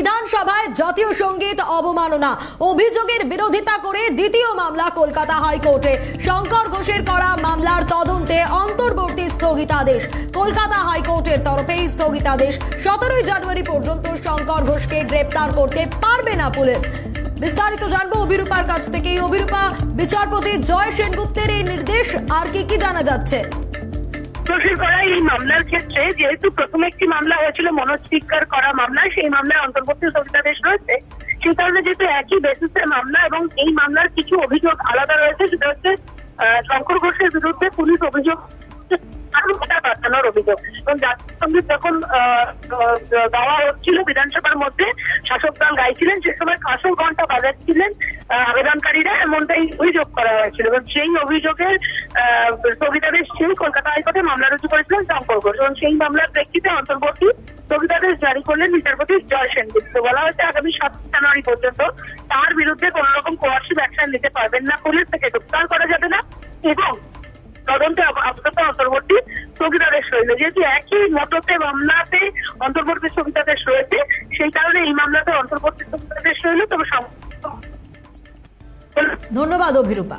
বিধানসভায় জাতীয় সংগীত অবমাননা, অভিযোগের বিরোধিতা করে দ্বিতীয় মামলা কলকাতা হাইকোর্টে। শঙ্কর ঘোষের করা মামলার তদন্তে অন্তর্বর্তী স্থগিতাদেশ। কলকাতা হাইকোর্টের তরফে স্থগিতাদেশ। সতেরোই জানুয়ারি পর্যন্ত শঙ্কর ঘোষকে গ্রেপ্তার করতে পারবে না পুলিশ। বিস্তারিত জানব অভিরূপার কাছ থেকে অভিরূপা, বিচারপতি জয় সেনগুপ্তের এই নির্দেশ আর কি কি জানা যাচ্ছে? দোষী করা এই মামলার ক্ষেত্রে যেহেতু প্রথমে একটি মামলা হয়েছিল মনোজ সিককার করা মামলা, সেই মামলায় অন্তর্বর্তী স্থগিতাদেশ রয়েছে। সেই কারণে যেহেতু একই বেসিসের মামলা এবং এই মামলার কিছু অভিযোগ আলাদা রয়েছে, সেটা হচ্ছে শঙ্কর ঘোষের বিরুদ্ধে পুলিশ অভিযোগ বাঁচানোর অভিযোগ। এবং জাতীয় সংগীত যখন গাওয়া হচ্ছিল বিধানসভার মধ্যে, শাসক দল গাইছিলেন, সে সময় কাঁসর ঘণ্টা বাজাচ্ছিলেন। আবেদনকারীরা এমনটাই অভিযোগ করা হয়েছিল। এবং সেই অভিযোগের স্থগিতাদেশ চেয়ে কলকাতা হাইকোর্টে মামলা রুজু করেছিলেন শঙ্কর ঘোষ। এবং সেই মামলার প্রেক্ষিতে অন্তর্বর্তী স্থগিতাদেশ জারি করলেন বিচারপতি জয় সেনগুপ্ত। বলা হয়েছে আগামী সাত জানুয়ারি পর্যন্ত তার বিরুদ্ধে কোন রকম কোয়ার্সিভ অ্যাকশন নিতে পারবেন না। পুলিশ থেকে গ্রেপ্তার করা যাবে না এবং তদন্তে আপাতত অন্তর্বর্তী স্থগিতাদেশ রয়েছে যেহেতু একই মততে মামলাতে অন্তর্বর্তী স্থগিতাদেশ রয়েছে, সেই কারণে এই মামলাতে অন্তর্বর্তী স্থগিতাদেশ রইল। তবে ধন্যবাদ অভিরূপা।